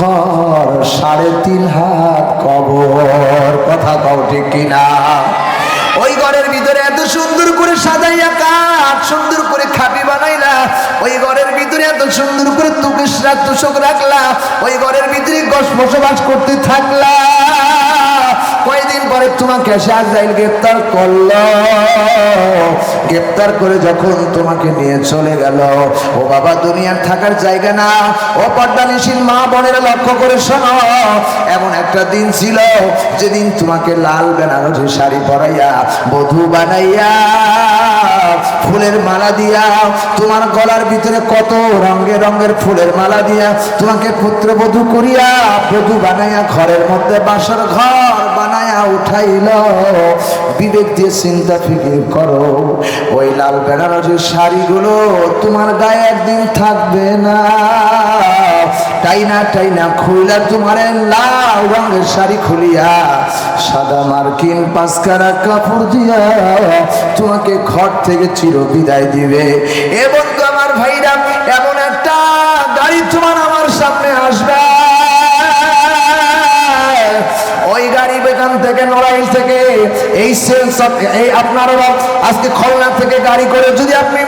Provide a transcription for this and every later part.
ঘর, সাড়ে তিন হাত কবর। কথা কও ঠিক কিনা? ওই ঘরের ভিতরে এত সুন্দর করে সাজাইয়া কাঠ, সুন্দর করে খাপি বানাইলা। ওই ঘরের ভিতরে এত সুন্দর করে তুকিস তুষক রাখলা। ওই ঘরের ভিতরে গস বসবাস করতে থাকলা। তোমাকে এসে আজরাইল গ্রেপ্তার করল। গ্রেপ্তার করে যখন তোমাকে নিয়ে চলে গেল, ও বাবা, দুনিয়ার থাকার জায়গা না। ও পর্দানিসীন মা বোনেরা লক্ষ্য করে শোনো, এমন একটা দিন ছিল যেদিন তোমাকে লাল বেনারসি শাড়ি পরাইয়া, বধু বানাইয়া, ফুলের মালা দিয়া, তোমার গলার ভিতরে কত রঙের রঙের ফুলের মালা দিয়া তোমাকে পুত্রবধূ করিয়া, বধু বানাইয়া ঘরের মধ্যে বাসর ঘর উঠাইল। বিবেক দিয়ে চিন্তা ফিকির করো। ওই লাল বেনারসের শাড়িগুলো তোমার গায়ে একদিন থাকবে না। টাইনা টাইনা খুইলা তোমার লাল রঙের শাড়ি খুলিয়া সাদা মার্কিন পাঁচকারা কাপড় দিয়া তোমাকে ঘর থেকে চির বিদায় দিবে। এবং এই সেন্স এই আপনার আজকে খুলনা থেকে গাড়ি করে যদি আপনি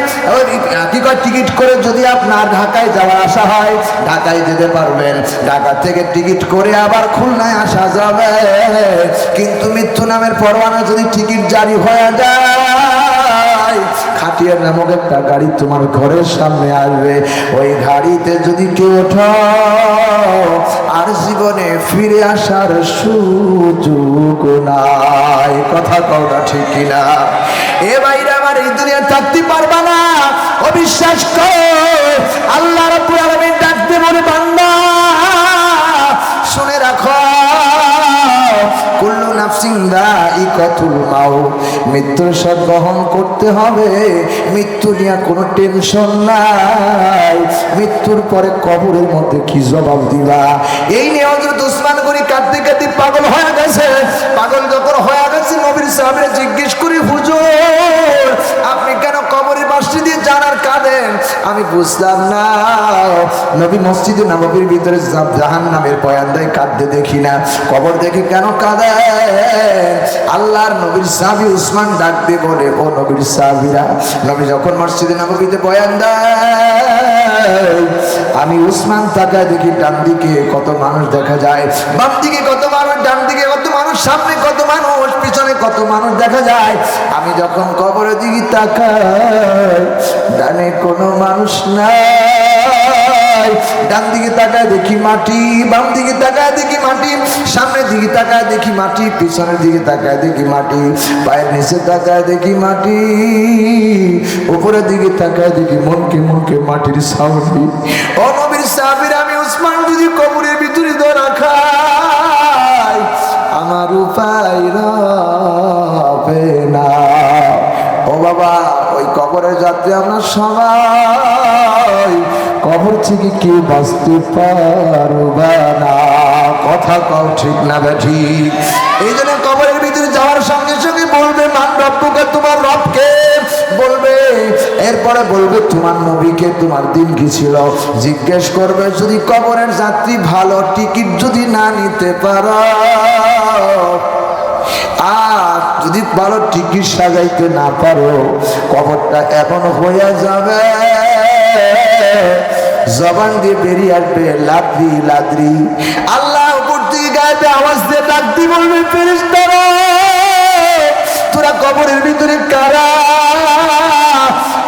কয়, টিকিট করে যদি আপনার ঢাকায় যাওয়ার আসা হয়, ঢাকায় যেতে পারবেন। ঢাকা থেকে টিকিট করে আবার খুলনায় আসা যাবে। কিন্তু মৃত্যু নামের পরোয়ানা যদি টিকিট জারি হয়ে যায় খাটিয়া নামক একটা গাড়ি তোমার ঘরের সামনে আসবে। ওই গাড়িতে যদি কেউ ওঠো আর জীবনে ফিরে আসার সুযোগ নাই। কথা কওটা ঠিক কিনা? এ বাইরে আমার এই দুনিয়া থাকতে পারবা না। অবিশ্বাস করো, আল্লাহ রাব্বুল আলামিন ডাকতে বলে দাইকাতুল মাউত। মৃত্যুর স্বাদ গ্রহণ করতে হবে। মৃত্যু নিয়ে কোনো টেনশন নাই। মৃত্যুর পরে কবরের মধ্যে কি জবাব দিবা? এই নিয়ে হযরত উসমান গনি কাঁদতে কাঁদতে পাগল হয়ে গেছে। পাগল যখন হয়ে গেছে, নবীর সাহেবের জিজ্ঞেস করি, হুজুর, আপনি কেন কবরের পাশে দিয়ে জানার কাঁদেন? আমি বুঝলাম নবী মসজিদে নববীর ভিতরে জাহান নামের বয়ান দেয় কাঁদতে দেখি না। কবর দেখে কেন কাঁদে? আল্লাহর নবীর সাহাবি উসমান ডাক দিয়ে বলে, ও নবীর সাহাবিরা, নবী যখন মসজিদে নববীতে বয়ান দেয় আমি উসমান তাকায় দেখি ডান দিকে কত মানুষ দেখা যায়। বাম দিকে কত মানুষ ডান দিকে কত মানুষ, সামনে কত মানুষ, পিছনে কত মানুষ দেখা যায়। আমি যখন কবরের দিকে তাকাই, ডানে কোনো মানুষ নাই। ডান দিকে তাকায় দেখি মাটি, বাম দিকে তাকায় দেখি মাটি, সামনের দিকে তাকায় দেখি মাটি, পিছনের দিকে তাকায় দেখি মাটি, পায়ের নিচে তাকায় দেখি মাটি, উপরের দিকে তাকায় দেখি মনকে মনকে মাটির সাউন্ড ও নবীর সাহাবীর, আমি উসমান যদি কবরের ভিতরে ধরা খাই, আমার উপায় রবে না। ও বাবা, ওই কবরের যাত্রী আমরা সবাই কবর থেকে কেউ বাঁচতে পারবা না। কথা কও ঠিক না বেঠি এই জন্য কবরের ভিতরে যাওয়ার সঙ্গে সঙ্গে বলবে, মান রব্বকে, তোমার রবকে। বলবে, এরপরে বলবে, তোমার নবীকে তোমার দিন কি ছিল জিজ্ঞেস করবে, যদি কবরের যাত্রী ভালো টিকিট যদি না নিতে পারো, আর যদি ভালো টিকিট সাজাইতে না পারো, কবরটা এমন হয়ে যাবে। জবান দিয়ে বেরিয়ে আসবে, লাদ্রি লাদ্রি। আল্লাহ উপর থেকে গায়ে আওয়াজ দিয়ে দিয়ে বলবে, ফেরেশতারা, তোরা কবরের ভিতরে কারা?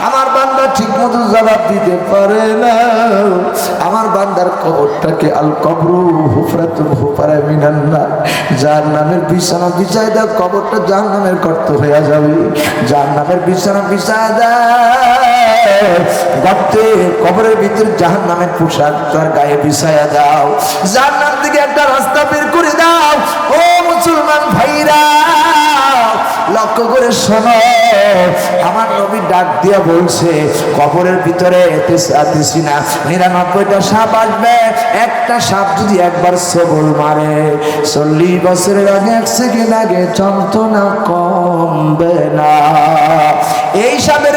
আমার বান্দা ঠিক মতো জবাব দিতে পারে না। আমার বান্দার কবরটাকে আল কবরু হুফরাতুল হুফারা মিনান্না যার নামের বিছানা বিছায় দাও, কবরটা যার নামের গর্ত হয়ে যাবে। যার নামের বিছানা বিছায় দাও। গর্তে, কবরের ভিতরে জাহান নামের পোশাক, তার গায়ে বিছায়া দাও। নাম থেকে একটা রাস্তা বের করে দাও। ও মুসলমান ভাইরা, লক্ষ্য করে শোনো। আমার নবী ডাক দিয়া বলছে, কবরের ভিতরে তেসি না নিরানব্বইটা সাপ আসবে। একটা সাপ যদি একবার সবল মারে, চল্লিশ বছরের আগে এক সেকেন্ড আগে যন্ত্রণা কমবে না। এই সাপের